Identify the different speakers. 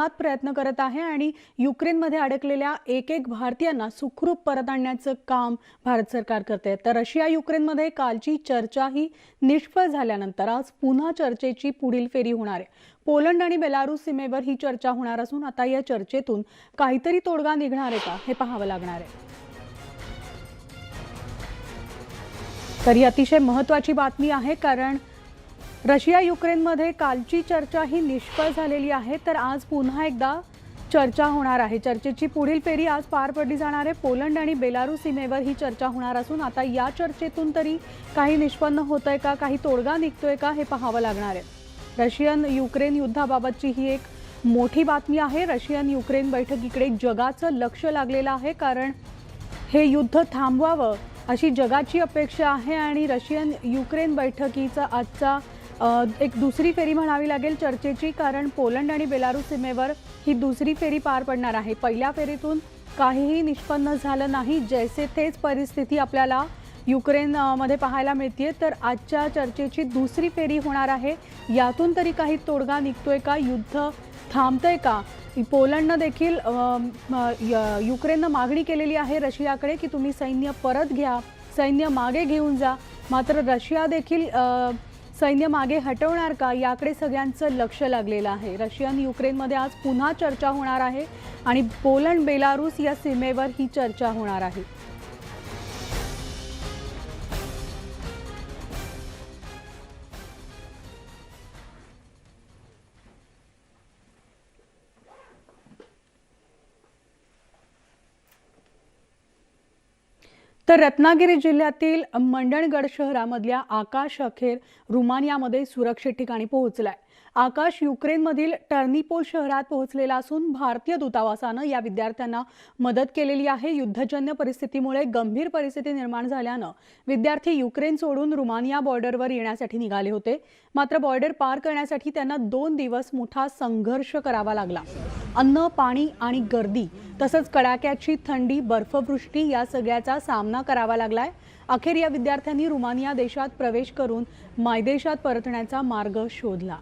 Speaker 1: जीवनात प्रयत्न करत आहे आणि युक्रेनमध्ये अडकलेल्या एक एक भारतीयांना सुखरूप परत आणण्याचं काम भारत सरकार करते तर रशिया युक्रेनमध्ये कालची चर्चा ही निष्फळ झाल्यानंतर आज पुन्हा चर्चेची पुढील फेरी होणार आहे. पोलंड आणि बेलारूस सीमेवर ही चर्चा होणार असून आता या चर्चेतून काहीतरी तोडगा निघणार आहे का हे पाहावं लागणार आहे. तर ही अतिशय महत्त्वाची बातमी आहे कारण रशिया युक्रेनमध्ये कालची चर्चा ही निष्फळ झालेली आहे तर आज पुन्हा एकदा चर्चा होणार आहे. चर्चेची पुढील फेरी आज पार पडली जाणार आहे. पोलंड आणि बेलारूस सीमेवर ही चर्चा होणार असून आता या चर्चेतून तरी काही निष्पन्न होतंय का काही तोडगा निघतोय का हे पाहावं लागणार आहे. रशियन युक्रेन युद्धाबाबतची ही एक मोठी बातमी आहे. रशियन युक्रेन बैठकीकडे जगाचं लक्ष लागलेलं आहे कारण हे युद्ध थांबवावं अशी जगाची अपेक्षा आहे आणि रशियन युक्रेन बैठकीचा आजचा एक दुसरी फेरी म्हणावी लागेल चर्चेची कारण पोलंड आणि बेलारूस सीमेवर ही दुसरी फेरी पार पडणार आहे. पहिल्या फेरीतून काहीही निष्पन्न झालं नाही जैसे तेच परिस्थिती आपल्याला युक्रेनमध्ये पाहायला मिळते तर आजच्या चर्चेची दुसरी फेरी होणार आहे. यातून तरी काही तोडगा निघतोय का? युद्ध थांबतंय का? पोलंडनं देखील य- युक्रेननं मागणी केलेली आहे रशियाकडे की तुम्ही सैन्य परत घ्या सैन्य मागे घेऊन जा. मात्र रशिया देखील सैन्य मागे हटवणार का याकडे सगळ्यांचं लक्ष लागलेलं आहे. रशियन युक्रेनमध्ये आज पुन्हा चर्चा होणार आहे आणि पोलंड बेलारूस या सीमेवर ही चर्चा होणार आहे. तर रत्नागिरी जिल्ह्यातील मंडणगड शहरामधल्या आकाश अखेर रुमानियामध्ये सुरक्षित ठिकाणी पोहोचलाय. आकाश युक्रेनमधील टर्निपोल शहरात पोहोचलेला असून भारतीय दूतावासानं या विद्यार्थ्यांना मदत केलेली आहे. युद्धजन्य परिस्थितीमुळे गंभीर परिस्थिती निर्माण झाल्यानं विद्यार्थी युक्रेन सोडून रुमानिया बॉर्डरवर येण्यासाठी निघाले होते. मात्र बॉर्डर पार करण्यासाठी त्यांना दोन दिवस मोठा संघर्ष करावा लागला. अन्न पाणी आणि गर्दी तसंच कडाक्याची थंडी बर्फवृष्टी या सगळ्याचा सामना करावा लागलाय. अखेर या विद्यार्थ्यांनी रुमानिया देशात प्रवेश करून मायदेशात परतण्याचा मार्ग शोधला.